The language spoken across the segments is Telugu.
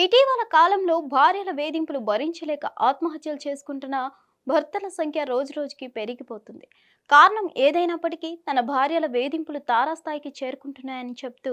ఇటీవల కాలంలో భార్యల వేధింపులు భరించలేక ఆత్మహత్యలు చేసుకుంటున్న భర్తల సంఖ్య రోజురోజుకి పెరిగిపోతుంది. కారణం ఏదైనప్పటికీ తన భార్యల వేధింపులు తారాస్థాయికి చేరుకుంటున్నాయని చెప్తూ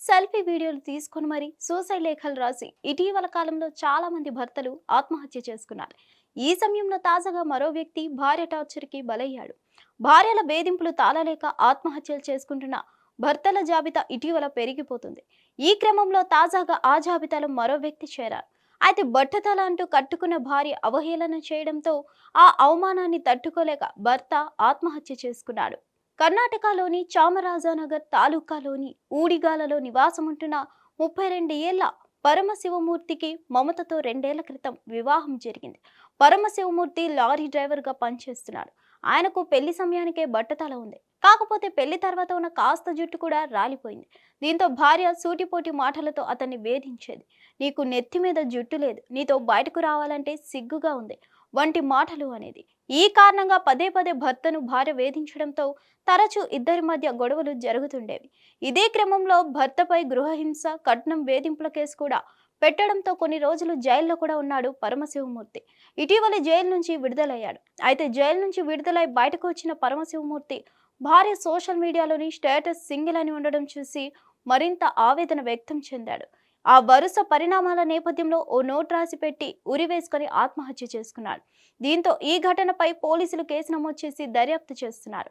సెల్ఫీ వీడియోలు తీసుకొని మరీ సూసైడ్ లేఖలు రాసి ఇటీవల కాలంలో చాలా మంది భర్తలు ఆత్మహత్య చేసుకున్నారు. ఈ సమయంలో తాజాగా మరో వ్యక్తి భార్య టార్చర్కి బలయ్యాడు. భార్యల వేధింపులు తాళలేక ఆత్మహత్యలు చేసుకుంటున్న భర్తల జాబితా ఇటీవల పెరిగిపోతుంది. ఈ క్రమంలో తాజాగా ఆ జాబితాలో మరో వ్యక్తి చేరారు. అయితే బట్టతల అంటూ కట్టుకున్న భార్య అవహేళన చేయడంతో ఆ అవమానాన్ని తట్టుకోలేక భర్త ఆత్మహత్య చేసుకున్నాడు. కర్ణాటకలోని చామరాజనగర్ తాలూకాలోని ఊడిగాలలో నివాసముంటున్న ముప్పై రెండు ఏళ్ళ పరమశివమూర్తికి మమతతో రెండేళ్ళ క్రితం వివాహం జరిగింది. పరమశివమూర్తి లారీ డ్రైవర్గా పనిచేస్తున్నాడు. ఆయనకు పెళ్ళి సమయానికే బట్టతల ఉంది. కాకపోతే పెళ్ళి తర్వాత ఉన్న కాస్త జుట్టు కూడా రాలిపోయింది. దీంతో భార్య సూటిపోటి మాటలతో అతన్ని వేధించేది. నీకు నెత్తి మీద జుట్టు లేదు. నీతో బయటకు రావాలంటే సిగ్గుగా ఉంది. వంటి మాటలు అనేది. ఈ కారణంగా పదే పదే భర్తను భార్య వేధించడంతో తరచూ ఇద్దరి మధ్య గొడవలు జరుగుతుండేవి. ఇదే క్రమంలో భర్తపై గృహహింస కట్నం వేధింపుల కేసు కూడా పెట్టడంతో కొన్ని రోజులు జైల్లో కూడా ఉన్నాడు పరమశివమూర్తి. ఇటీవల జైలు నుంచి విడుదలయ్యాడు. అయితే జైలు నుంచి విడుదలై బయటకు వచ్చిన పరమశివమూర్తి భార్య సోషల్ మీడియాలోని స్టేటస్ సింగిల్ అని ఉండడం చూసి మరింత ఆవేదన వ్యక్తం చెందాడు. ఆ వరుస పరిణామాల నేపథ్యంలో ఓ నోట్ రాసి పెట్టి ఉరివేసుకొని ఆత్మహత్య చేసుకున్నాడు. దీంతో ఈ ఘటనపై పోలీసులు కేసు నమోదు చేసి దర్యాప్తు చేస్తున్నారు.